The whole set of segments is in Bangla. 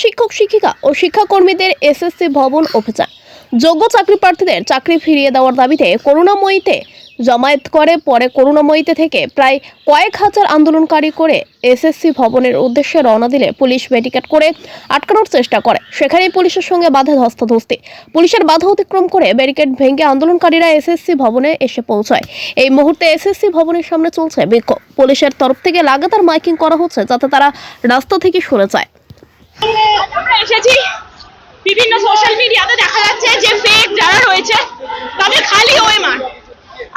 শিক্ষক, শিক্ষিকা ও শিক্ষাকর্মীদের এসএসসি ভবন অভিযান। যোগ্য চাকরি প্রার্থীদের চাকরি ফিরিয়ে দেওয়ার দাবিতে করুণাময়ীতে জমায়েত করে, পরে করুণাময়ীতে থেকে প্রায় কয়েক হাজার আন্দোলনকারী করে এসএসসি ভবনের উদ্দেশ্যে রওনা দিলে পুলিশ ব্যারিকেড করে আটকানোর চেষ্টা করে। সেখানেই পুলিশের সঙ্গে বাধা ধস্তাধস্তি। পুলিশের বাধা অতিক্রম করে ব্যারিকেড ভেঙে আন্দোলনকারীরা এসএসসি ভবনে এসে পৌঁছায়। এই মুহূর্তে এসএসসি ভবনের সামনে চলছে বিক্ষোভ। পুলিশের তরফ থেকে লাগাতার মাইকিং করা হচ্ছে যাতে তারা রাস্তা থেকে সরে যায়। আমরা এসেছি বিভিন্ন সোশ্যাল মিডিয়াতে দেখা যাচ্ছে যে ফেক যারা রয়েছে তাদের খালি ওএমআর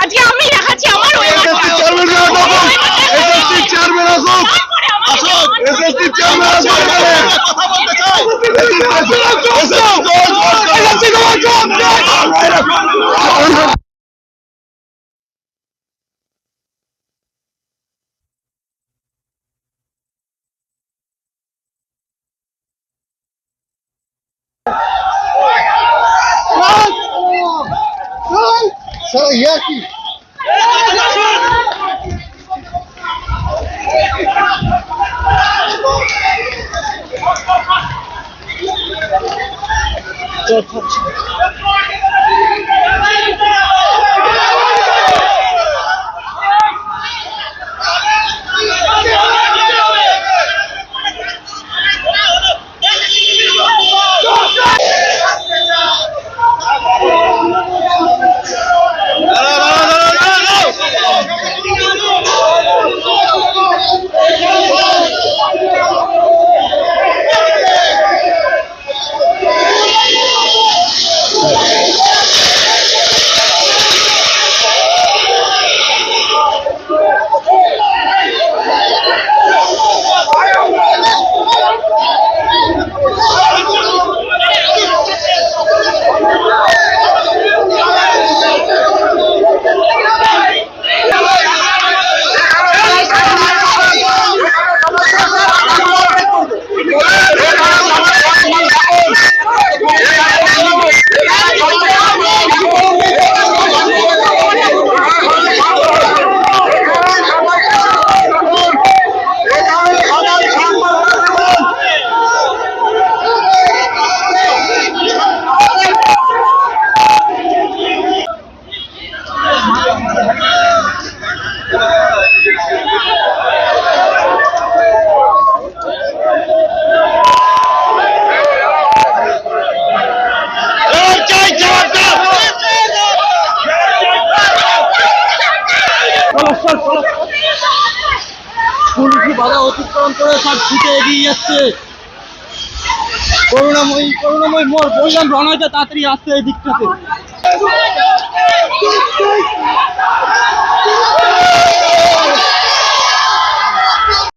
আজকে আমি দেখাচ্ছি আমার এসএসসি চেয়ারম্যান আসুক এসএসসি চেয়ারম্যান আসুক এসএসসি চেয়ারম্যান আসুক এখানে কথা বলতে চাই এসএসসি স্যার ইয়া কি? পুলিশি বাধা অতিক্রম করে সব ছুটে এগিয়ে যাচ্ছে। করুণাময়ী করুণাময়ী, মোর, বললাম রণয়টা তাড়াতাড়ি আসছে এই দিকটাতে।